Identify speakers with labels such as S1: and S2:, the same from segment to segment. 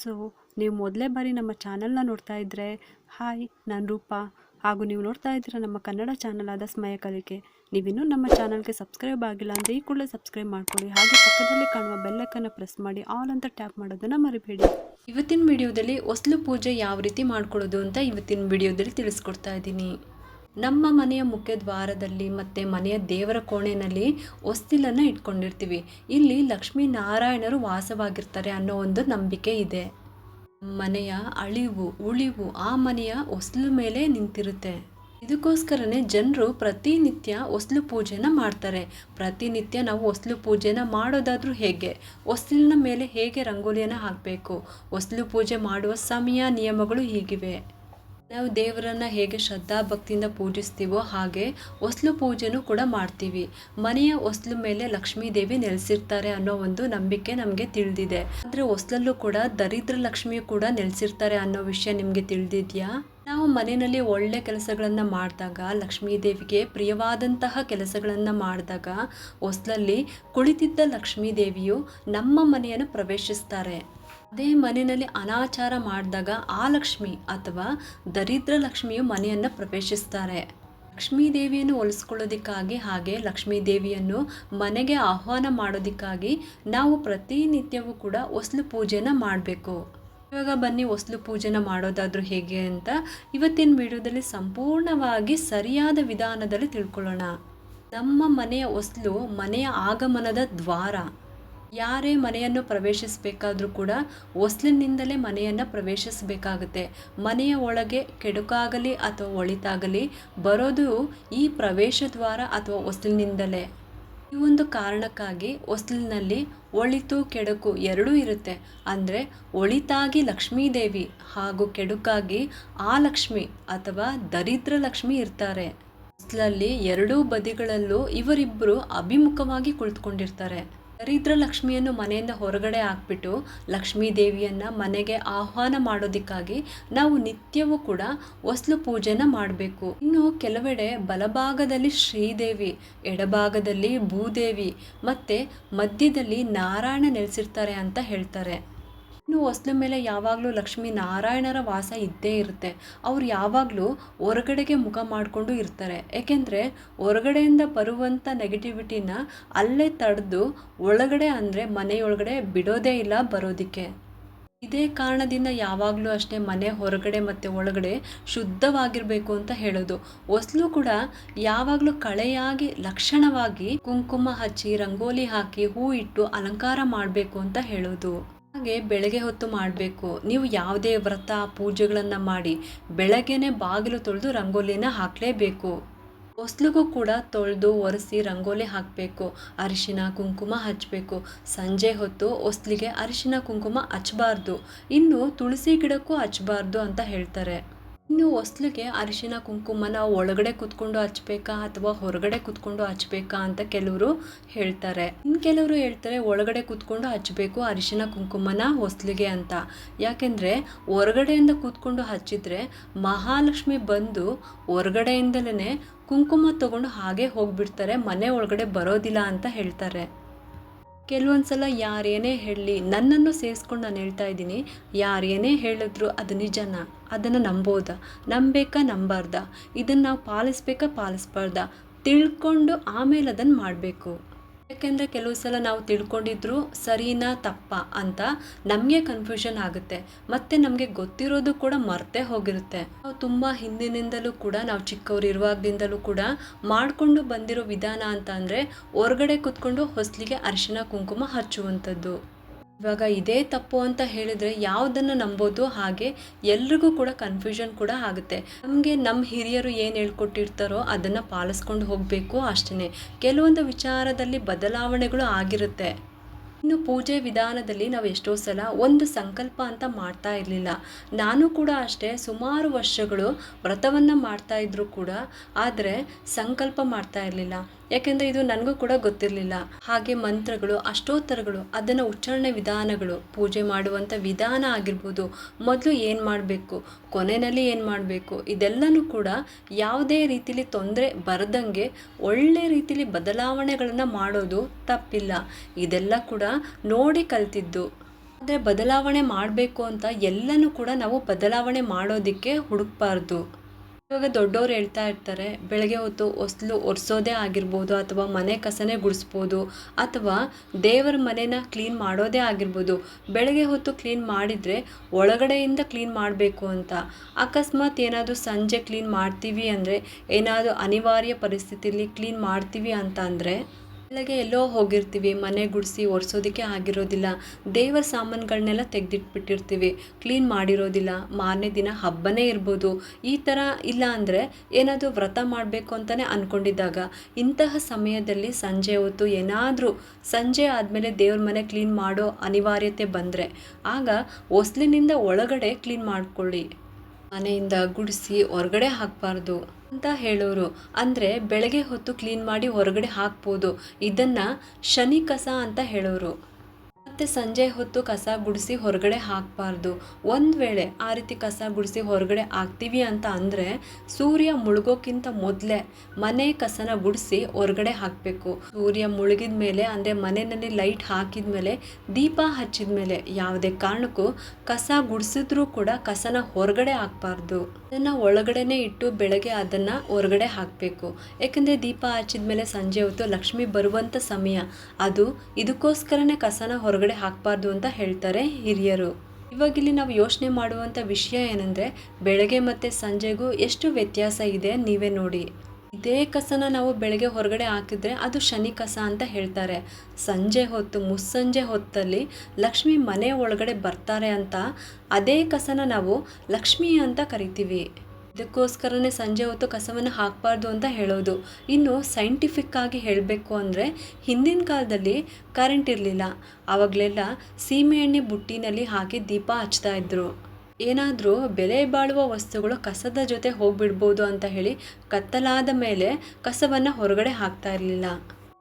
S1: So ನೀವು ಮೊದಲೇ ಬಾರಿ ನಮ್ಮ ಚಾನಲ್ನ ನೋಡ್ತಾ ಇದ್ದರೆ ಹಾಯ್, ನಾನು ರೂಪಾ. ಹಾಗೂ ನೀವು ನೋಡ್ತಾ ಇದ್ದೀರ ನಮ್ಮ ಕನ್ನಡ ಚಾನಲ್ ಆದ ಸ್ಮಯ ಕಲಿಕೆ. ನೀವಿನ್ನೂ ನಮ್ಮ ಚಾನಲ್ಗೆ ಸಬ್ಸ್ಕ್ರೈಬ್ ಆಗಿಲ್ಲ ಅಂದರೆ ಈ ಕೂಡಲೇ ಸಬ್ಸ್ಕ್ರೈಬ್ ಮಾಡ್ಕೊಳ್ಳಿ. ಹಾಗೆ ಪಕ್ಕದಲ್ಲಿ ಕಾಣುವ ಬೆಲ್ಲಕ್ಕನ್ನು ಪ್ರೆಸ್ ಮಾಡಿ, ಆಲ್ ಅಂತ ಟ್ಯಾಪ್ ಮಾಡೋದನ್ನು ಮರಿಬೇಡಿ. ಇವತ್ತಿನ ವಿಡಿಯೋದಲ್ಲಿ ಹೊಸ್ಲು ಪೂಜೆ ಯಾವ ರೀತಿ ಮಾಡ್ಕೊಳ್ಳೋದು ಅಂತ ಇವತ್ತಿನ ವಿಡಿಯೋದಲ್ಲಿ ತಿಳಿಸ್ಕೊಡ್ತಾ ಇದ್ದೀನಿ. ನಮ್ಮ ಮನೆಯ ಮುಖ್ಯ ದ್ವಾರದಲ್ಲಿ ಮತ್ತು ಮನೆಯ ದೇವರ ಕೋಣೆಯಲ್ಲಿ ಹೊಸ್ತಿಲನ್ನು ಇಟ್ಕೊಂಡಿರ್ತೀವಿ. ಇಲ್ಲಿ ಲಕ್ಷ್ಮೀ ನಾರಾಯಣರು ವಾಸವಾಗಿರ್ತಾರೆ ಅನ್ನೋ ಒಂದು ನಂಬಿಕೆ ಇದೆ. ಮನೆಯ ಅಳಿವು, ಉಳಿವು ಆ ಮನೆಯ ಹೊಸ್ಲು ಮೇಲೆ ನಿಂತಿರುತ್ತೆ. ಇದಕ್ಕೋಸ್ಕರನೇ ಜನರು ಪ್ರತಿನಿತ್ಯ ಹೊಸ್ಲು ಪೂಜೆನ ಮಾಡ್ತಾರೆ. ಪ್ರತಿನಿತ್ಯ ನಾವು ಹೊಸ್ಲು ಪೂಜೆನ ಮಾಡೋದಾದ್ರೂ ಹೇಗೆ? ಹೊಸ್ಲಿನ ಮೇಲೆ ಹೇಗೆ ರಂಗೋಲಿಯನ್ನು ಹಾಕಬೇಕು? ಹೊಸ್ಲು ಪೂಜೆ ಮಾಡುವ ಸಮಯ ನಿಯಮಗಳು ಹೀಗಿವೆ. ನಾವು ದೇವರನ್ನ ಹೇಗೆ ಶ್ರದ್ಧಾ ಭಕ್ತಿಯಿಂದ ಪೂಜಿಸ್ತೀವೋ ಹಾಗೆ ಹೊಸ್ಲು ಪೂಜೆನೂ ಕೂಡ ಮಾಡ್ತೀವಿ. ಮನೆಯ ಹೊಸ್ಲು ಮೇಲೆ ಲಕ್ಷ್ಮೀ ದೇವಿ ನೆಲೆಸಿರ್ತಾರೆ ಅನ್ನೋ ಒಂದು ನಂಬಿಕೆ ನಮಗೆ ತಿಳಿದಿದೆ. ಆದರೆ ಹೊಸ್ಲಲ್ಲೂ ಕೂಡ ದರಿದ್ರ ಲಕ್ಷ್ಮಿ ಕೂಡ ನೆಲೆಸಿರ್ತಾರೆ ಅನ್ನೋ ವಿಷಯ ನಿಮಗೆ ತಿಳಿದಿದ್ಯಾ? ನಾವು ಮನೆಯಲ್ಲಿ ಒಳ್ಳೆ ಕೆಲಸಗಳನ್ನು ಮಾಡಿದಾಗ, ಲಕ್ಷ್ಮೀ ದೇವಿಗೆ ಪ್ರಿಯವಾದಂತಹ ಕೆಲಸಗಳನ್ನು ಮಾಡಿದಾಗ, ಹೊಸ್ಲಲ್ಲಿ ಕುಳಿತಿದ್ದ ಲಕ್ಷ್ಮೀ ದೇವಿಯು ನಮ್ಮ ಮನೆಯನ್ನು ಪ್ರವೇಶಿಸ್ತಾರೆ. ಅದೇ ಮನೆಯಲ್ಲಿ ಅನಾಚಾರ ಮಾಡಿದಾಗ ಆ ಲಕ್ಷ್ಮಿ ಅಥವಾ ದರಿದ್ರ ಲಕ್ಷ್ಮಿಯು ಮನೆಯನ್ನು ಪ್ರವೇಶಿಸ್ತಾರೆ. ಲಕ್ಷ್ಮೀ ದೇವಿಯನ್ನು ಒಲಿಸ್ಕೊಳ್ಳೋದಕ್ಕಾಗಿ ಹಾಗೆ ಲಕ್ಷ್ಮೀ ದೇವಿಯನ್ನು ಮನೆಗೆ ಆಹ್ವಾನ ಮಾಡೋದಕ್ಕಾಗಿ ನಾವು ಪ್ರತಿನಿತ್ಯವೂ ಕೂಡ ಹೊಸ್ಲು ಪೂಜೆನ ಮಾಡಬೇಕು. ಇವಾಗ ಬನ್ನಿ ಹೊಸ್ಲು ಪೂಜೆನ ಮಾಡೋದಾದರೂ ಹೇಗೆ ಅಂತ ಇವತ್ತಿನ ವಿಡಿಯೋದಲ್ಲಿ ಸಂಪೂರ್ಣವಾಗಿ ಸರಿಯಾದ ವಿಧಾನದಲ್ಲಿ ತಿಳ್ಕೊಳ್ಳೋಣ. ನಮ್ಮ ಮನೆಯ ಹೊಸ್ಲು ಮನೆಯ ಆಗಮನದ ದ್ವಾರ. ಯಾರೇ ಮನೆಯನ್ನು ಪ್ರವೇಶಿಸಬೇಕಾದ್ರೂ ಕೂಡ ಒಸ್ಲಿನಿಂದಲೇ ಮನೆಯನ್ನು ಪ್ರವೇಶಿಸಬೇಕಾಗುತ್ತೆ. ಮನೆಯ ಒಳಗೆ ಕೆಡುಕಾಗಲಿ ಅಥವಾ ಒಳಿತಾಗಲಿ ಬರೋದು ಈ ಪ್ರವೇಶ ದ್ವಾರ ಅಥವಾ ಹೊಸ್ಲಿನಿಂದಲೇ. ಈ ಒಂದು ಕಾರಣಕ್ಕಾಗಿ ಒಸ್ಲಿನಲ್ಲಿ ಒಳಿತು, ಕೆಡುಕು ಎರಡೂ ಇರುತ್ತೆ. ಅಂದರೆ ಒಳಿತಾಗಿ ಲಕ್ಷ್ಮೀದೇವಿ ಹಾಗೂ ಕೆಡುಕಾಗಿ ಆ ಲಕ್ಷ್ಮಿ ಅಥವಾ ದರಿದ್ರ ಲಕ್ಷ್ಮಿ ಇರ್ತಾರೆ. ಹೊಸ್ಲಲ್ಲಿ ಎರಡೂ ಬದಿಗಳಲ್ಲೂ ಇವರಿಬ್ಬರು ಅಭಿಮುಖವಾಗಿ ಕುಳಿತುಕೊಂಡಿರ್ತಾರೆ. ದರಿದ್ರ ಲಕ್ಷ್ಮಿಯನ್ನು ಮನೆಯಿಂದ ಹೊರಗಡೆ ಹಾಕ್ಬಿಟ್ಟು ಲಕ್ಷ್ಮೀ ದೇವಿಯನ್ನು ಮನೆಗೆ ಆಹ್ವಾನ ಮಾಡೋದಕ್ಕಾಗಿ ನಾವು ನಿತ್ಯವೂ ಕೂಡ ಹೊಸ್ಲು ಪೂಜೆನ ಮಾಡಬೇಕು. ಇನ್ನು ಕೆಲವೆಡೆ ಬಲಭಾಗದಲ್ಲಿ ಶ್ರೀದೇವಿ, ಎಡಭಾಗದಲ್ಲಿ ಭೂದೇವಿ ಮತ್ತು ಮಧ್ಯದಲ್ಲಿ ನಾರಾಯಣ ನೆಲೆಸಿರ್ತಾರೆ ಅಂತ ಹೇಳ್ತಾರೆ. ಇನ್ನು ಹೊಸ್ಲ ಮೇಲೆ ಯಾವಾಗಲೂ ಲಕ್ಷ್ಮೀ ನಾರಾಯಣರ ವಾಸ ಇದ್ದೇ ಇರುತ್ತೆ. ಅವ್ರು ಯಾವಾಗಲೂ ಹೊರಗಡೆಗೆ ಮುಖ ಮಾಡಿಕೊಂಡು ಇರ್ತಾರೆ. ಏಕೆಂದರೆ ಹೊರಗಡೆಯಿಂದ ಬರುವಂಥ ನೆಗೆಟಿವಿಟಿನ ಅಲ್ಲೇ ತಡೆದು ಒಳಗಡೆ ಅಂದರೆ ಮನೆಯೊಳಗಡೆ ಬಿಡೋದೇ ಇಲ್ಲ ಬರೋದಕ್ಕೆ. ಇದೇ ಕಾರಣದಿಂದ ಯಾವಾಗಲೂ ಅಷ್ಟೇ ಮನೆ ಹೊರಗಡೆ ಮತ್ತು ಒಳಗಡೆ ಶುದ್ಧವಾಗಿರಬೇಕು ಅಂತ ಹೇಳೋದು. ಹೊಸ್ಲು ಕೂಡ ಯಾವಾಗಲೂ ಕಳೆಯಾಗಿ ಲಕ್ಷಣವಾಗಿ ಕುಂಕುಮ ಹಚ್ಚಿ, ರಂಗೋಲಿ ಹಾಕಿ, ಹೂ ಇಟ್ಟು ಅಲಂಕಾರ ಮಾಡಬೇಕು ಅಂತ ಹೇಳೋದು. ಹಾಗೆ ಬೆಳಗ್ಗೆ ಹೊತ್ತು ಮಾಡಬೇಕು. ನೀವು ಯಾವುದೇ ವ್ರತ, ಪೂಜೆಗಳನ್ನು ಮಾಡಿ ಬೆಳಗ್ಗೆನೆ ಬಾಗಿಲು ತೊಳೆದು ರಂಗೋಲಿನ ಹಾಕಲೇಬೇಕು. ಹೊಸ್ಲಿಗೂ ಕೂಡ ತೊಳೆದು ಒರೆಸಿ ರಂಗೋಲಿ ಹಾಕಬೇಕು. ಅರಿಶಿನ, ಕುಂಕುಮ ಹಚ್ಚಬೇಕು ಸಂಜೆ ಹೊತ್ತು ಹೊಸ್ಲಿಗೆ ಅರಿಶಿನ, ಕುಂಕುಮ ಹಚ್ಚಬಾರ್ದು ಇನ್ನು ತುಳಸಿ ಗಿಡಕ್ಕೂ ಹಚ್ಚಬಾರ್ದು ಅಂತ ಹೇಳ್ತಾರೆ. ಇನ್ನು ಹೊಸ್ಲಿಗೆ ಅರಿಶಿನ ಕುಂಕುಮನ ಒಳಗಡೆ ಕುತ್ಕೊಂಡು ಹಚ್ಬೇಕಾ ಅಥವಾ ಹೊರಗಡೆ ಕುತ್ಕೊಂಡು ಹಚ್ಬೇಕಾ ಅಂತ ಕೆಲವರು ಹೇಳ್ತಾರೆ. ಇನ್ನು ಕೆಲವರು ಹೇಳ್ತಾರೆ, ಒಳಗಡೆ ಕುತ್ಕೊಂಡು ಹಚ್ಚಬೇಕು ಅರಿಶಿನ ಕುಂಕುಮನ ಹೊಸ್ಲಿಗೆ ಅಂತ. ಯಾಕೆಂದರೆ, ಹೊರಗಡೆಯಿಂದ ಕೂತ್ಕೊಂಡು ಹಚ್ಚಿದ್ರೆ ಮಹಾಲಕ್ಷ್ಮಿ ಬಂದು ಹೊರಗಡೆಯಿಂದಲೇ ಕುಂಕುಮ ತಗೊಂಡು ಹಾಗೆ ಹೋಗ್ಬಿಡ್ತಾರೆ, ಮನೆ ಒಳಗಡೆ ಬರೋದಿಲ್ಲ ಅಂತ ಹೇಳ್ತಾರೆ. ಕೆಲವೊಂದು ಸಲ ಯಾರೇನೇ ಹೇಳಲಿ ನನ್ನನ್ನು ಸೇರಿಸ್ಕೊಂಡು ನಾನು ಹೇಳ್ತಾ ಇದ್ದೀನಿ, ಯಾರೇನೇ ಹೇಳಿದ್ರು ಅದು ನಿಜನಾ, ಅದನ್ನು ನಂಬೋದಾ, ನಂಬೇಕಾ ನಂಬಾರ್ದ, ಇದನ್ನು ನಾವು ಪಾಲಿಸ್ಬೇಕಾ ಪಾಲಿಸ್ಬಾರ್ದ, ತಿಳ್ಕೊಂಡು ಆಮೇಲೆ ಅದನ್ನು ಮಾಡಬೇಕು. ಯಾಕೆಂದರೆ ಕೆಲವು ಸಲ ನಾವು ತಿಳ್ಕೊಂಡಿದ್ರು ಸರಿನಾ ತಪ್ಪ ಅಂತ ನಮಗೆ ಕನ್ಫ್ಯೂಷನ್ ಆಗುತ್ತೆ. ಮತ್ತು ನಮಗೆ ಗೊತ್ತಿರೋದು ಕೂಡ ಮರ್ತೇ ಹೋಗಿರುತ್ತೆ. ನಾವು ತುಂಬ ಹಿಂದಿನಿಂದಲೂ ಕೂಡ, ನಾವು ಚಿಕ್ಕವ್ರು ಇರುವಾಗದಿಂದಲೂ ಕೂಡ ಮಾಡಿಕೊಂಡು ಬಂದಿರೋ ವಿಧಾನ ಅಂತ ಅಂದರೆ ಹೊರಗಡೆ ಕೂತ್ಕೊಂಡು ಹೊಸಲಿಗೆ ಅರಿಶಿನ, ಕುಂಕುಮ ಹಚ್ಚುವಂಥದ್ದು. ಇವಾಗ ಇದೇ ತಪ್ಪು ಅಂತ ಹೇಳಿದರೆ ಯಾವುದನ್ನು ನಂಬೋದು ಹಾಗೆ ಎಲ್ರಿಗೂ ಕೂಡ ಕನ್ಫ್ಯೂಷನ್ ಕೂಡ ಆಗುತ್ತೆ. ನಮಗೆ ನಮ್ಮ ಹಿರಿಯರು ಏನು ಹೇಳ್ಕೊಟ್ಟಿರ್ತಾರೋ ಅದನ್ನು ಪಾಲಿಸ್ಕೊಂಡು ಹೋಗಬೇಕು ಅಷ್ಟೇ ಕೆಲವೊಂದು ವಿಚಾರದಲ್ಲಿ ಬದಲಾವಣೆಗಳು ಆಗಿರುತ್ತೆ. ಇನ್ನು ಪೂಜೆ ವಿಧಾನದಲ್ಲಿ ನಾವು ಎಷ್ಟೋ ಸಲ ಒಂದು ಸಂಕಲ್ಪ ಅಂತ ಮಾಡ್ತಾ ಇರಲಿಲ್ಲ. ನಾನು ಕೂಡ ಅಷ್ಟೇ ಸುಮಾರು ವರ್ಷಗಳು ವ್ರತವನ್ನು ಮಾಡ್ತಾ ಇದ್ದರೂ ಕೂಡ, ಆದರೆ ಸಂಕಲ್ಪ ಮಾಡ್ತಾ ಇರಲಿಲ್ಲ. ಯಾಕೆಂದರೆ ಇದು ನನಗೂ ಕೂಡ ಗೊತ್ತಿರಲಿಲ್ಲ. ಹಾಗೆ ಮಂತ್ರಗಳು, ಅಷ್ಟೋತ್ತರಗಳು, ಅದನ್ನು ಉಚ್ಚಾರಣೆ ವಿಧಾನಗಳು, ಪೂಜೆ ಮಾಡುವಂಥ ವಿಧಾನ ಆಗಿರ್ಬೋದು. ಮೊದಲು ಏನು ಮಾಡಬೇಕು, ಕೊನೆಯಲ್ಲಿ ಏನು ಮಾಡಬೇಕು, ಇದೆಲ್ಲನೂ ಕೂಡ ಯಾವುದೇ ರೀತಿಲಿ ತೊಂದರೆ ಬರದಂಗೆ ಒಳ್ಳೆ ರೀತಿಲಿ ಬದಲಾವಣೆಗಳನ್ನು ಮಾಡೋದು ತಪ್ಪಿಲ್ಲ. ಇದೆಲ್ಲ ಕೂಡ ನೋಡಿ ಕಲ್ತಿದ್ದು. ಆದರೆ ಬದಲಾವಣೆ ಮಾಡಬೇಕು ಅಂತ ಎಲ್ಲನೂ ಕೂಡ ನಾವು ಬದಲಾವಣೆ ಮಾಡೋದಕ್ಕೆ ಹುಡುಕ್ಬಾರ್ದು. ಇವಾಗ ದೊಡ್ಡವ್ರು ಹೇಳ್ತಾ ಇರ್ತಾರೆ, ಬೆಳಗ್ಗೆ ಹೊತ್ತು ಹೊಸ್ಲು ಒರೆಸೋದೇ ಆಗಿರ್ಬೋದು ಅಥವಾ ಮನೆ ಕಸನೇ ಗುಡಿಸ್ಬೋದು ಅಥವಾ ದೇವರ ಮನೆನ ಕ್ಲೀನ್ ಮಾಡೋದೇ ಆಗಿರ್ಬೋದು. ಬೆಳಗ್ಗೆ ಹೊತ್ತು ಕ್ಲೀನ್ ಮಾಡಿದರೆ ಒಳಗಡೆಯಿಂದ ಕ್ಲೀನ್ ಮಾಡಬೇಕು ಅಂತ. ಅಕಸ್ಮಾತ್ ಏನಾದರೂ ಸಂಜೆ ಕ್ಲೀನ್ ಮಾಡ್ತೀವಿ ಅಂದರೆ, ಏನಾದರೂ ಅನಿವಾರ್ಯ ಪರಿಸ್ಥಿತಿಯಲ್ಲಿ ಕ್ಲೀನ್ ಮಾಡ್ತೀವಿ ಅಂತ ಅಂದರೆ? ಬೆಳಗ್ಗೆ ಎಲ್ಲೋ ಹೋಗಿರ್ತೀವಿ, ಮನೆ ಗುಡಿಸಿ ಒರೆಸೋದಕ್ಕೆ ಆಗಿರೋದಿಲ್ಲ. ದೇವರ ಸಾಮಾನುಗಳನ್ನೆಲ್ಲ ತೆಗೆದಿಟ್ಬಿಟ್ಟಿರ್ತೀವಿ. ಕ್ಲೀನ್ ಮಾಡಿರೋದಿಲ್ಲ, ಮಾರನೇ ದಿನ ಹಬ್ಬನೇ ಇರ್ಬೋದು. ಈ ಥರ ಇಲ್ಲ ಅಂದರೆ ಏನಾದರೂ ವ್ರತ ಮಾಡಬೇಕು ಅಂತಲೇ ಅಂದ್ಕೊಂಡಿದ್ದಾಗ ಇಂತಹ ಸಮಯದಲ್ಲಿ ಸಂಜೆ ಹೊತ್ತು ಏನಾದರೂ, ಸಂಜೆ ಆದಮೇಲೆ ದೇವ್ರ ಮನೆ ಕ್ಲೀನ್ ಮಾಡೋ ಅನಿವಾರ್ಯತೆ ಬಂದರೆ, ಆಗ ಹೊಸ್ಲಿನಿಂದ ಒಳಗಡೆ ಕ್ಲೀನ್ ಮಾಡ್ಕೊಳ್ಳಿ. ಮನೆಯಿಂದ ಗುಡಿಸಿ ಹೊರಗಡೆ ಹಾಕಬಾರ್ದು ಅಂತ ಹೇಳೋರು. ಅಂದರೆ ಬೆಳಗ್ಗೆ ಹೊತ್ತು ಕ್ಲೀನ್ ಮಾಡಿ ಹೊರಗಡೆ ಹಾಕ್ಬೋದು. ಇದನ್ನು ಶನಿ ಕಸ ಅಂತ ಹೇಳೋರು. ಮತ್ತು ಸಂಜೆ ಹೊತ್ತು ಕಸ ಗುಡಿಸಿ ಹೊರಗಡೆ ಹಾಕಬಾರ್ದು. ಒಂದು ವೇಳೆ ಆ ರೀತಿ ಕಸ ಗುಡಿಸಿ ಹೊರಗಡೆ ಹಾಕ್ತೀವಿ ಅಂತ ಅಂದರೆ ಸೂರ್ಯ ಮುಳುಗೋಕ್ಕಿಂತ ಮೊದಲೇ ಮನೆ ಕಸನ ಗುಡಿಸಿ ಹೊರಗಡೆ ಹಾಕಬೇಕು. ಸೂರ್ಯ ಮುಳುಗಿದ ಮೇಲೆ, ಅಂದರೆ ಮನೆಯಲ್ಲಿ ಲೈಟ್ ಹಾಕಿದ ಮೇಲೆ, ದೀಪ ಹಚ್ಚಿದ ಮೇಲೆ ಯಾವುದೇ ಕಾರಣಕ್ಕೂ ಕಸ ಗುಡಿಸಿದ್ರೂ ಕೂಡ ಕಸನ ಹೊರಗಡೆ ಹಾಕಬಾರ್ದು. ಅದನ್ನು ಒಳಗಡೆನೆ ಇಟ್ಟು ಬೆಳಗ್ಗೆ ಅದನ್ನು ಹೊರಗಡೆ ಹಾಕಬೇಕು. ಯಾಕಂದರೆ ದೀಪ ಹಚ್ಚಿದ ಮೇಲೆ ಸಂಜೆ ಹೊತ್ತು ಲಕ್ಷ್ಮಿ ಬರುವಂಥ ಸಮಯ. ಅದು ಇದಕ್ಕೋಸ್ಕರನೇ ಕಸನ ಹೊರಗಡೆ ಹಾಕಬಾರ್ದು ಅಂತ ಹೇಳ್ತಾರೆ ಹಿರಿಯರು. ಇವಾಗಿಲ್ಲಿ ನಾವು ಯೋಚನೆ ಮಾಡುವಂಥ ವಿಷಯ ಏನಂದರೆ, ಬೆಳಗ್ಗೆ ಮತ್ತು ಸಂಜೆಗೂ ಎಷ್ಟು ವ್ಯತ್ಯಾಸ ಇದೆ ನೀವೇ ನೋಡಿ. ಇದೇ ಕಸನ ನಾವು ಬೆಳಗ್ಗೆ ಹೊರಗಡೆ ಹಾಕಿದ್ರೆ ಅದು ಶನಿ ಕಸ ಅಂತ ಹೇಳ್ತಾರೆ. ಸಂಜೆ ಹೊತ್ತು, ಮುಸ್ಸಂಜೆ ಹೊತ್ತಲ್ಲಿ ಲಕ್ಷ್ಮಿ ಮನೆ ಒಳಗಡೆ ಬರ್ತಾರೆ ಅಂತ ಅದೇ ಕಸನ ನಾವು ಲಕ್ಷ್ಮಿ ಅಂತ ಕರಿತೀವಿ. ಇದಕ್ಕೋಸ್ಕರನೇ ಸಂಜೆ ಹೊತ್ತು ಕಸವನ್ನು ಹಾಕಬಾರ್ದು ಅಂತ ಹೇಳೋದು. ಇನ್ನು ಸೈಂಟಿಫಿಕ್ ಆಗಿ ಹೇಳಬೇಕು ಅಂದರೆ ಹಿಂದಿನ ಕಾಲದಲ್ಲಿ ಕರೆಂಟ್ ಇರಲಿಲ್ಲ. ಆವಾಗಲೆಲ್ಲ ಸೀಮೆಎಣ್ಣೆ ಬುಟ್ಟಿನಲ್ಲಿ ಹಾಕಿ ದೀಪ ಹಚ್ತಾ ಇದ್ರು. ಏನಾದರೂ ಬೆಲೆ ಬಾಳುವ ವಸ್ತುಗಳು ಕಸದ ಜೊತೆ ಹೋಗಿಬಿಡ್ಬೋದು ಅಂತ ಹೇಳಿ ಕತ್ತಲಾದ ಮೇಲೆ ಕಸವನ್ನು ಹೊರಗಡೆ ಹಾಕ್ತಾ ಇರಲಿಲ್ಲ.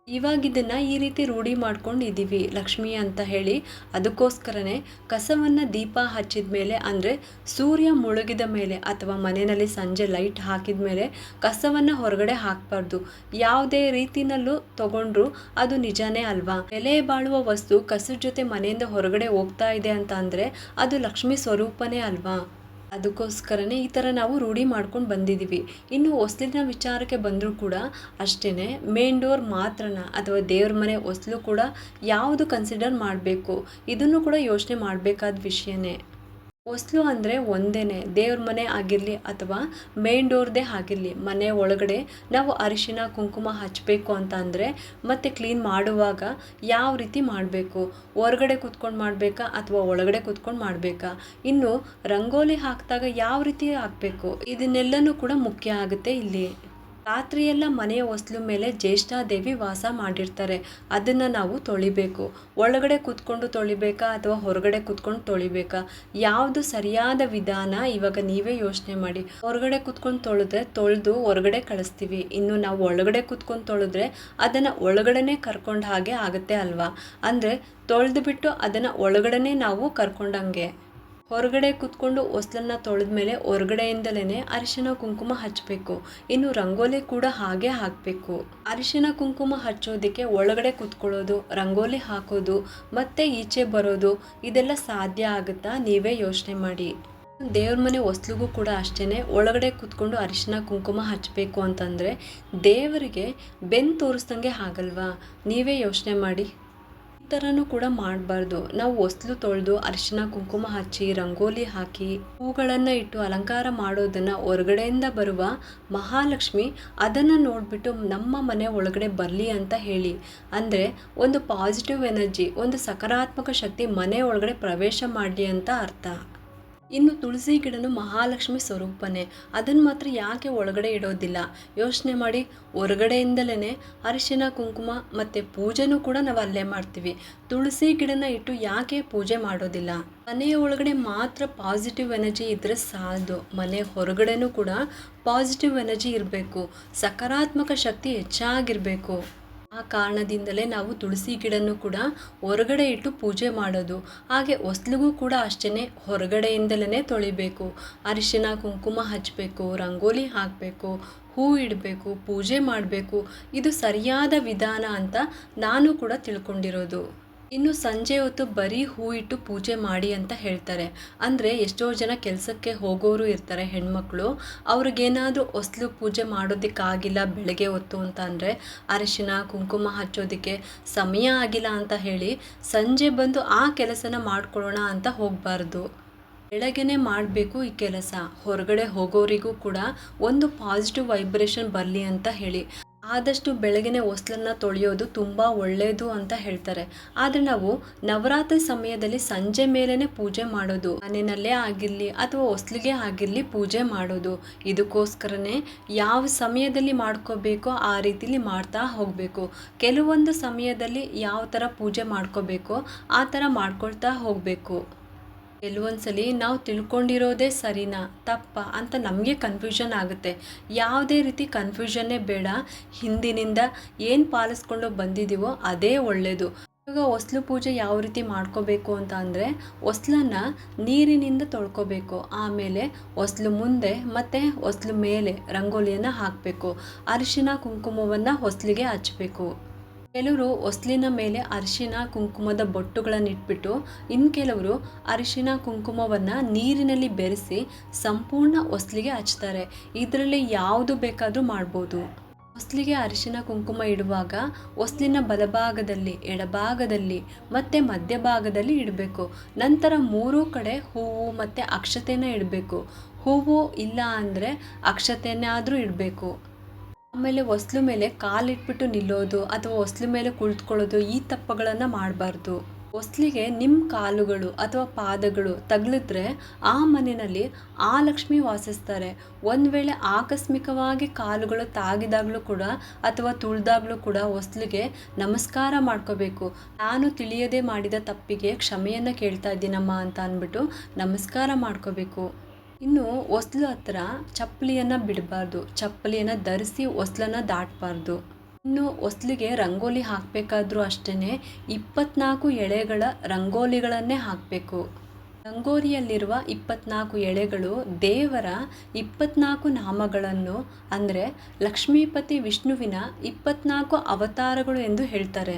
S1: ಇವಾಗ ಇದನ್ನು ಈ ರೀತಿ ರೂಢಿ ಮಾಡ್ಕೊಂಡು ಇದ್ದೀವಿ ಲಕ್ಷ್ಮಿ ಅಂತ ಹೇಳಿ. ಅದಕ್ಕೋಸ್ಕರನೇ ಕಸವನ್ನು ದೀಪ ಹಚ್ಚಿದ ಮೇಲೆ ಅಂದರೆ ಸೂರ್ಯ ಮುಳುಗಿದ ಮೇಲೆ ಅಥವಾ ಮನೆಯಲ್ಲಿ ಸಂಜೆ ಲೈಟ್ ಹಾಕಿದ ಮೇಲೆ ಕಸವನ್ನು ಹೊರಗಡೆ ಹಾಕಬಾರ್ದು. ಯಾವುದೇ ರೀತಿನಲ್ಲೂ ತಗೊಂಡ್ರು ಅದು ನಿಜಾನೇ ಅಲ್ವಾ? ಎಲೆ ಬಾಳುವ ವಸ್ತು ಕಸದ ಜೊತೆ ಮನೆಯಿಂದ ಹೊರಗಡೆ ಹೋಗ್ತಾ ಇದೆ ಅಂತ ಅಂದರೆ ಅದು ಲಕ್ಷ್ಮಿ ಸ್ವರೂಪನೇ ಅಲ್ವಾ? ಅದಕ್ಕೋಸ್ಕರನೇ ಈ ಥರ ನಾವು ರೂಢಿ ಮಾಡ್ಕೊಂಡು ಬಂದಿದ್ದೀವಿ. ಇನ್ನು ಹೊಸ್ಲಿನ ವಿಚಾರಕ್ಕೆ ಬಂದರೂ ಕೂಡ ಅಷ್ಟೇ ಮೇನ್ ಡೋರ್ ಮಾತ್ರನ ಅಥವಾ ದೇವ್ರ ಮನೆ ಹೊಸ್ಲು ಕೂಡ ಯಾವುದು ಕನ್ಸಿಡರ್ ಮಾಡಬೇಕು? ಇದನ್ನು ಕೂಡ ಯೋಚನೆ ಮಾಡಬೇಕಾದ ವಿಷಯನೇ. ಹೊಸ್ಲು ಅಂದರೆ ಒಂದೇ ದೇವ್ರ ಮನೆ ಆಗಿರಲಿ ಅಥವಾ ಮೇನ್ ಡೋರ್ದೇ ಆಗಿರಲಿ, ಮನೆ ಒಳಗಡೆ ನಾವು ಅರಿಶಿನ, ಕುಂಕುಮ ಹಚ್ಚಬೇಕು ಅಂತ ಅಂದರೆ ಮತ್ತು ಕ್ಲೀನ್ ಮಾಡುವಾಗ ಯಾವ ರೀತಿ ಮಾಡಬೇಕು? ಹೊರಗಡೆ ಕೂತ್ಕೊಂಡು ಮಾಡಬೇಕಾ ಅಥವಾ ಒಳಗಡೆ ಕೂತ್ಕೊಂಡು ಮಾಡಬೇಕಾ? ಇನ್ನು ರಂಗೋಲಿ ಹಾಕಿದಾಗ ಯಾವ ರೀತಿ ಹಾಕಬೇಕು? ಇದನ್ನೆಲ್ಲನೂ ಕೂಡ ಮುಖ್ಯ ಆಗುತ್ತೆ ಇಲ್ಲಿ. ರಾತ್ರಿಯೆಲ್ಲ ಮನೆಯ ಹೊಸ್ಲು ಮೇಲೆ ಜ್ಯೇಷ್ಠಾದೇವಿ ವಾಸ ಮಾಡಿರ್ತಾರೆ. ಅದನ್ನು ನಾವು ತೊಳಿಬೇಕು. ಒಳಗಡೆ ಕೂತ್ಕೊಂಡು ತೊಳಿಬೇಕಾ ಅಥವಾ ಹೊರಗಡೆ ಕೂತ್ಕೊಂಡು ತೊಳಿಬೇಕಾ? ಯಾವುದು ಸರಿಯಾದ ವಿಧಾನ? ಇವಾಗ ನೀವೇ ಯೋಚನೆ ಮಾಡಿ. ಹೊರಗಡೆ ಕೂತ್ಕೊಂಡು ತೊಳೆದ್ರೆ ತೊಳೆದು ಹೊರಗಡೆ ಕಳಿಸ್ತೀವಿ. ಇನ್ನು ನಾವು ಒಳಗಡೆ ಕೂತ್ಕೊಂಡು ತೊಳೆದ್ರೆ ಅದನ್ನು ಒಳಗಡೆನೆ ಕರ್ಕೊಂಡು ಹಾಗೆ ಆಗುತ್ತೆ ಅಲ್ವಾ? ಅಂದರೆ ತೊಳೆದು ಬಿಟ್ಟು ಅದನ್ನು ಒಳಗಡೆನೆ ನಾವು ಕರ್ಕೊಂಡಂಗೆ. ಹೊರಗಡೆ ಕೂತ್ಕೊಂಡು ಹೊಸ್ಲನ್ನ ತೊಳೆದ ಮೇಲೆ ಹೊರಗಡೆಯಿಂದಲೇ ಅರಿಶಿನ ಕುಂಕುಮ ಹಚ್ಚಬೇಕು. ಇನ್ನು ರಂಗೋಲಿ ಕೂಡ ಹಾಗೆ ಹಾಕಬೇಕು. ಅರಿಶಿನ ಕುಂಕುಮ ಹಚ್ಚೋದಕ್ಕೆ ಒಳಗಡೆ ಕೂತ್ಕೊಳ್ಳೋದು, ರಂಗೋಲಿ ಹಾಕೋದು, ಮತ್ತೆ ಈಚೆ ಬರೋದು, ಇದೆಲ್ಲ ಸಾಧ್ಯ ಆಗುತ್ತಾ ನೀವೇ ಯೋಚನೆ ಮಾಡಿ. ದೇವ್ರ ಮನೆ ಹೊಸ್ಲಿಗೂ ಕೂಡ ಅಷ್ಟೇ ಒಳಗಡೆ ಕೂತ್ಕೊಂಡು ಅರಿಶಿನ ಕುಂಕುಮ ಹಚ್ಚಬೇಕು ಅಂತಂದರೆ ದೇವರಿಗೆ ಬೆನ್ನು ತೋರಿಸ್ದಂಗೆ ಆಗಲ್ವಾ? ನೀವೇ ಯೋಚನೆ ಮಾಡಿ. ಥರನೂ ಕೂಡ ಮಾಡಬಾರ್ದು. ನಾವು ಹೊಸ್ಲು ತೊಳೆದು ಅರಿಶಿನ ಕುಂಕುಮ ಹಚ್ಚಿ, ರಂಗೋಲಿ ಹಾಕಿ ಹೂಗಳನ್ನು ಇಟ್ಟು ಅಲಂಕಾರ ಮಾಡೋದನ್ನು ಹೊರಗಡೆಯಿಂದ ಬರುವ ಮಹಾಲಕ್ಷ್ಮಿ ಅದನ್ನು ನೋಡಿಬಿಟ್ಟು ನಮ್ಮ ಮನೆ ಒಳಗಡೆ ಬರಲಿ ಅಂತ ಹೇಳಿ. ಅಂದರೆ ಒಂದು ಪಾಸಿಟಿವ್ ಎನರ್ಜಿ ಒಂದು ಸಕಾರಾತ್ಮಕ ಶಕ್ತಿ ಮನೆ ಒಳಗಡೆ ಪ್ರವೇಶ ಮಾಡಲಿ ಅಂತ ಅರ್ಥ. ಇನ್ನು ತುಳಸಿ ಗಿಡನು ಮಹಾಲಕ್ಷ್ಮಿ ಸ್ವರೂಪನೇ. ಅದನ್ನು ಮಾತ್ರ ಯಾಕೆ ಒಳಗಡೆ ಇಡೋದಿಲ್ಲ? ಯೋಚನೆ ಮಾಡಿ. ಹೊರಗಡೆಯಿಂದಲೇ ಅರಿಶಿನ, ಕುಂಕುಮ ಮತ್ತು ಪೂಜೆನೂ ಕೂಡ ನಾವು ಅಲ್ಲೇ ಮಾಡ್ತೀವಿ. ತುಳಸಿ ಗಿಡನ ಇಟ್ಟು ಯಾಕೆ ಪೂಜೆ ಮಾಡೋದಿಲ್ಲ? ಮನೆಯ ಒಳಗಡೆ ಮಾತ್ರ ಪಾಸಿಟಿವ್ ಎನರ್ಜಿ ಇದ್ದರೆ ಸಾಲದು. ಮನೆ ಹೊರಗಡೆನೂ ಕೂಡ ಪಾಸಿಟಿವ್ ಎನರ್ಜಿ ಇರಬೇಕು. ಸಕಾರಾತ್ಮಕ ಶಕ್ತಿ ಹೆಚ್ಚಾಗಿರಬೇಕು. ಆ ಕಾರಣದಿಂದಲೇ ನಾವು ತುಳಸಿ ಗಿಡನೂ ಕೂಡ ಹೊರಗಡೆ ಇಟ್ಟು ಪೂಜೆ ಮಾಡೋದು. ಹಾಗೆ ಹೊಸ್ಲಿಗೂ ಕೂಡ ಅಷ್ಟೇ ಹೊರಗಡೆಯಿಂದಲೇ ತೊಳಿಬೇಕು. ಅರಿಶಿನ ಕುಂಕುಮ ಹಚ್ಚಬೇಕು ರಂಗೋಲಿ ಹಾಕಬೇಕು, ಹೂ ಇಡಬೇಕು, ಪೂಜೆ ಮಾಡಬೇಕು. ಇದು ಸರಿಯಾದ ವಿಧಾನ ಅಂತ ನಾನು ಕೂಡ ತಿಳ್ಕೊಂಡಿರೋದು. ಇನ್ನು ಸಂಜೆ ಹೊತ್ತು ಬರೀ ಹೂ ಇಟ್ಟು ಪೂಜೆ ಮಾಡಿ ಅಂತ ಹೇಳ್ತಾರೆ. ಅಂದರೆ ಎಷ್ಟೋ ಜನ ಕೆಲಸಕ್ಕೆ ಹೋಗೋರು ಇರ್ತಾರೆ ಹೆಣ್ಮಕ್ಳು. ಅವ್ರಿಗೇನಾದರೂ ಹೊಸ್ಲು ಪೂಜೆ ಮಾಡೋದಕ್ಕಾಗಿಲ್ಲ ಬೆಳಗ್ಗೆ ಹೊತ್ತು ಅಂತ ಅಂದರೆ ಅರಿಶಿನ, ಕುಂಕುಮ ಹಚ್ಚೋದಕ್ಕೆ ಸಮಯ ಆಗಿಲ್ಲ ಅಂತ ಹೇಳಿ ಸಂಜೆ ಬಂದು ಆ ಕೆಲಸನ ಮಾಡ್ಕೊಳ್ಳೋಣ ಅಂತ ಹೋಗಬಾರ್ದು. ಬೆಳಗ್ಗೆನೆ ಮಾಡಬೇಕು ಈ ಕೆಲಸ. ಹೊರಗಡೆ ಹೋಗೋರಿಗೂ ಕೂಡ ಒಂದು ಪಾಸಿಟಿವ್ ವೈಬ್ರೇಷನ್ ಬರಲಿ ಅಂತ ಹೇಳಿ. ಆದಷ್ಟು ಬೆಳಗಿನ ಹೊಸ್ಲನ್ನ ತೊಳೆಯೋದು ತುಂಬ ಒಳ್ಳೆಯದು ಅಂತ ಹೇಳ್ತಾರೆ. ಆದರೆ ನಾವು ನವರಾತ್ರಿ ಸಮಯದಲ್ಲಿ ಸಂಜೆ ಮೇಲೇ ಪೂಜೆ ಮಾಡೋದು, ಮನೆಯಲ್ಲೇ ಆಗಿರಲಿ ಅಥವಾ ಹೊಸ್ಲಿಗೆ ಆಗಿರಲಿ ಪೂಜೆ ಮಾಡೋದು. ಇದಕ್ಕೋಸ್ಕರನೇ ಯಾವ ಸಮಯದಲ್ಲಿ ಮಾಡ್ಕೋಬೇಕೋ ಆ ರೀತಿಲಿ ಮಾಡ್ತಾ ಹೋಗಬೇಕು. ಕೆಲವೊಂದು ಸಮಯದಲ್ಲಿ ಯಾವ ಥರ ಪೂಜೆ ಮಾಡ್ಕೋಬೇಕೋ ಆ ಥರ ಮಾಡ್ಕೊಳ್ತಾ ಹೋಗಬೇಕು. ಕೆಲವೊಂದ್ಸಲಿ ನಾವು ತಿಳ್ಕೊಂಡಿರೋದೇ ಸರಿನಾ, ತಪ್ಪ ಅಂತ ನಮಗೆ ಕನ್ಫ್ಯೂಷನ್ ಆಗುತ್ತೆ. ಯಾವುದೇ ರೀತಿ ಕನ್ಫ್ಯೂಷನ್ನೇ ಬೇಡ, ಹಿಂದಿನಿಂದ ಏನು ಪಾಲಿಸ್ಕೊಂಡು ಬಂದಿದ್ದೀವೋ ಅದೇ ಒಳ್ಳೆಯದು ಇವಾಗ ಹೊಸ್ಲು ಪೂಜೆ ಯಾವ ರೀತಿ ಮಾಡ್ಕೋಬೇಕು ಅಂತ ಅಂದರೆ ಹೊಸ್ಲನ್ನು ನೀರಿನಿಂದ ತೊಳ್ಕೊಬೇಕು, ಆಮೇಲೆ ಹೊಸ್ಲು ಮುಂದೆ ಮತ್ತು ಹೊಸ್ಲು ಮೇಲೆ ರಂಗೋಲಿಯನ್ನು ಹಾಕಬೇಕು, ಅರಿಶಿನ, ಕುಂಕುಮವನ್ನು ಹೊಸ್ಲಿಗೆ ಹಚ್ಚಬೇಕು ಕೆಲವರು ಒಸ್ಲಿನ ಮೇಲೆ ಅರಿಶಿನ ಕುಂಕುಮದ ಬೊಟ್ಟುಗಳನ್ನು ಇಟ್ಬಿಟ್ಟು ಇನ್ನು ಕೆಲವರು ಅರಿಶಿನ ಕುಂಕುಮವನ್ನು ನೀರಿನಲ್ಲಿ ಬೆರೆಸಿ ಸಂಪೂರ್ಣ ಒಸ್ಲಿಗೆ ಹಚ್ತಾರೆ. ಇದರಲ್ಲಿ ಯಾವುದು ಬೇಕಾದರೂ ಮಾಡ್ಬೋದು. ಒಸ್ಲಿಗೆ ಅರಿಶಿನ ಕುಂಕುಮ ಇಡುವಾಗ ಒಸ್ಲಿನ ಬಲಭಾಗದಲ್ಲಿ, ಎಡಭಾಗದಲ್ಲಿ ಮತ್ತು ಮಧ್ಯಭಾಗದಲ್ಲಿ ಇಡಬೇಕು. ನಂತರ ಮೂರೂ ಕಡೆ ಹೂವು ಮತ್ತು ಅಕ್ಷತೆನ ಇಡಬೇಕು. ಹೂವು ಇಲ್ಲ ಅಂದರೆ ಅಕ್ಷತೆನಾದರೂ ಇಡಬೇಕು. ಆಮೇಲೆ ಹೊಸ್ಲು ಮೇಲೆ ಕಾಲಿಟ್ಬಿಟ್ಟು ನಿಲ್ಲೋದು ಅಥವಾ ಹೊಸ್ಲು ಮೇಲೆ ಕುಳಿತುಕೊಳ್ಳೋದು ಈ ತಪ್ಪುಗಳನ್ನು ಮಾಡಬಾರ್ದು. ಹೊಸ್ಲಿಗೆ ನಿಮ್ಮ ಕಾಲುಗಳು ಅಥವಾ ಪಾದಗಳು ತಗಲಿದ್ರೆ ಆ ಮನೆಯಲ್ಲಿ ಆ ಲಕ್ಷ್ಮಿ ವಾಸಿಸ್ತಾರೆ. ಒಂದು ವೇಳೆ ಆಕಸ್ಮಿಕವಾಗಿ ಕಾಲುಗಳು ತಾಗಿದಾಗಲೂ ಕೂಡ ಅಥವಾ ತುಳಿದಾಗಲೂ ಕೂಡ ಹೊಸ್ಲಿಗೆ ನಮಸ್ಕಾರ ಮಾಡ್ಕೋಬೇಕು. ನಾನು ತಿಳಿಯದೆ ಮಾಡಿದ ತಪ್ಪಿಗೆ ಕ್ಷಮೆಯನ್ನು ಕೇಳ್ತಾ ಇದ್ದೀನಮ್ಮ ಅಂತ ಅಂದ್ಬಿಟ್ಟು ನಮಸ್ಕಾರ ಮಾಡ್ಕೋಬೇಕು. ಇನ್ನು ಹೊಸ್ಲು ಹತ್ರ ಚಪ್ಪಲಿಯನ್ನು ಬಿಡಬಾರ್ದು. ಚಪ್ಪಲಿಯನ್ನು ಧರಿಸಿ ಹೊಸ್ಲನ್ನು ದಾಟಬಾರ್ದು. ಇನ್ನು ಹೊಸ್ಲಿಗೆ ರಂಗೋಲಿ ಹಾಕಬೇಕಾದ್ರೂ ಅಷ್ಟೇ ಇಪ್ಪತ್ನಾಲ್ಕು ಎಳೆಗಳ ರಂಗೋಲಿಗಳನ್ನೇ ಹಾಕಬೇಕು. ರಂಗೋಲಿಯಲ್ಲಿರುವ ಇಪ್ಪತ್ನಾಲ್ಕು ಎಳೆಗಳು ದೇವರ ಇಪ್ಪತ್ನಾಲ್ಕು ನಾಮಗಳನ್ನು, ಅಂದರೆ ಲಕ್ಷ್ಮೀಪತಿ ವಿಷ್ಣುವಿನ ಇಪ್ಪತ್ನಾಲ್ಕು ಅವತಾರಗಳು ಎಂದು ಹೇಳ್ತಾರೆ.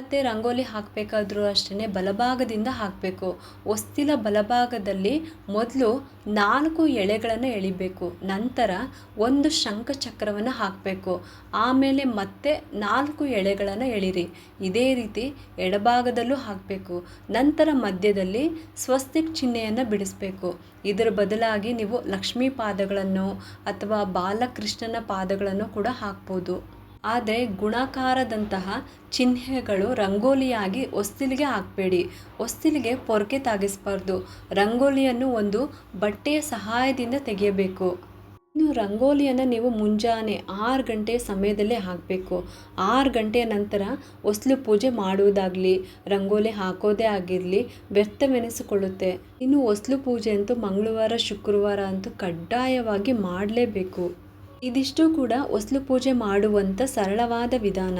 S1: ಮತ್ತು ರಂಗೋಲಿ ಹಾಕಬೇಕಾದ್ರೂ ಅಷ್ಟೇ ಬಲಭಾಗದಿಂದ ಹಾಕಬೇಕು. ಹೊಸ್ತಿಲ ಬಲಭಾಗದಲ್ಲಿ ಮೊದಲು ನಾಲ್ಕು ಎಳೆಗಳನ್ನು ಎಳಿಬೇಕು. ನಂತರ ಒಂದು ಶಂಖ ಚಕ್ರವನ್ನು ಹಾಕಬೇಕು. ಆಮೇಲೆ ಮತ್ತೆ ನಾಲ್ಕು ಎಳೆಗಳನ್ನು ಎಳಿರಿ. ಇದೇ ರೀತಿ ಎಡಭಾಗದಲ್ಲೂ ಹಾಕಬೇಕು. ನಂತರ ಮಧ್ಯದಲ್ಲಿ ಸ್ವಸ್ತಿಕ್ ಚಿಹ್ನೆಯನ್ನು ಬಿಡಿಸಬೇಕು. ಇದರ ಬದಲಾಗಿ ನೀವು ಲಕ್ಷ್ಮೀ ಪಾದಗಳನ್ನು ಅಥವಾ ಬಾಲಕೃಷ್ಣನ ಪಾದಗಳನ್ನು ಕೂಡ ಹಾಕ್ಬೋದು. ಆದರೆ ಗುಣಾಕಾರದಂತಹ ಚಿಹ್ನೆಗಳು ರಂಗೋಲಿಯಾಗಿ ಹೊಸ್ತಿಲಿಗೆ ಹಾಕಬೇಡಿ. ಹೊಸ್ತಿಲಿಗೆ ಪೊರಕೆ ತಾಗಿಸ್ಬಾರ್ದು. ರಂಗೋಲಿಯನ್ನು ಒಂದು ಬಟ್ಟೆಯ ಸಹಾಯದಿಂದ ತೆಗೆಯಬೇಕು. ಇನ್ನು ರಂಗೋಲಿಯನ್ನು ನೀವು ಮುಂಜಾನೆ ಆರು ಗಂಟೆ ಸಮಯದಲ್ಲೇ ಹಾಕಬೇಕು. ಆರು ಗಂಟೆಯ ನಂತರ ಹೊಸ್ಲು ಪೂಜೆ ಮಾಡುವುದಾಗಲಿ, ರಂಗೋಲಿ ಹಾಕೋದೇ ಆಗಿರಲಿ ವ್ಯರ್ಥವೆನಿಸಿಕೊಳ್ಳುತ್ತೆ. ಇನ್ನು ಹೊಸ್ಲು ಪೂಜೆ ಅಂತೂ ಮಂಗಳವಾರ, ಶುಕ್ರವಾರ ಅಂತೂ ಕಡ್ಡಾಯವಾಗಿ ಮಾಡಲೇಬೇಕು. ಇದಿಷ್ಟು ಕೂಡ ಹೊಸ್ಲು ಪೂಜೆ ಮಾಡುವಂಥ ಸರಳವಾದ ವಿಧಾನ.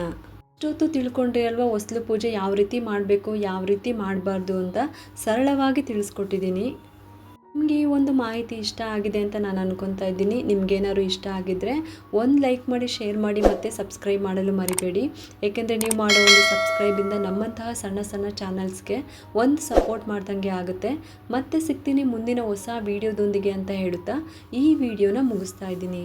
S1: ಇಷ್ಟೊತ್ತು ತಿಳ್ಕೊಂಡ್ರಿ ಅಲ್ವಾ ಹೊಸ್ಲು ಪೂಜೆ ಯಾವ ರೀತಿ ಮಾಡಬೇಕು, ಯಾವ ರೀತಿ ಮಾಡಬಾರ್ದು ಅಂತ ಸರಳವಾಗಿ ತಿಳಿಸ್ಕೊಟ್ಟಿದ್ದೀನಿ. ನಿಮಗೆ ಈ ಒಂದು ಮಾಹಿತಿ ಇಷ್ಟ ಆಗಿದೆ ಅಂತ ನಾನು ಅನ್ಕೊತಾ ಇದ್ದೀನಿ. ನಿಮಗೇನಾದ್ರು ಇಷ್ಟ ಆಗಿದ್ದರೆ ಒಂದು ಲೈಕ್ ಮಾಡಿ, ಶೇರ್ ಮಾಡಿ ಮತ್ತು ಸಬ್ಸ್ಕ್ರೈಬ್ ಮಾಡಲು ಮರಿಬೇಡಿ. ಏಕೆಂದರೆ ನೀವು ಮಾಡೋ ಒಂದು ಸಬ್ಸ್ಕ್ರೈಬಿಂದ ನಮ್ಮಂತಹ ಸಣ್ಣ ಸಣ್ಣ ಚಾನಲ್ಸ್ಗೆ ಒಂದು ಸಪೋರ್ಟ್ ಮಾಡ್ದಂಗೆ ಆಗುತ್ತೆ. ಮತ್ತೆ ಸಿಗ್ತೀನಿ ಮುಂದಿನ ಹೊಸ ವೀಡಿಯೋದೊಂದಿಗೆ ಅಂತ ಹೇಳುತ್ತಾ ಈ ವಿಡಿಯೋನ ಮುಗಿಸ್ತಾ ಇದ್ದೀನಿ.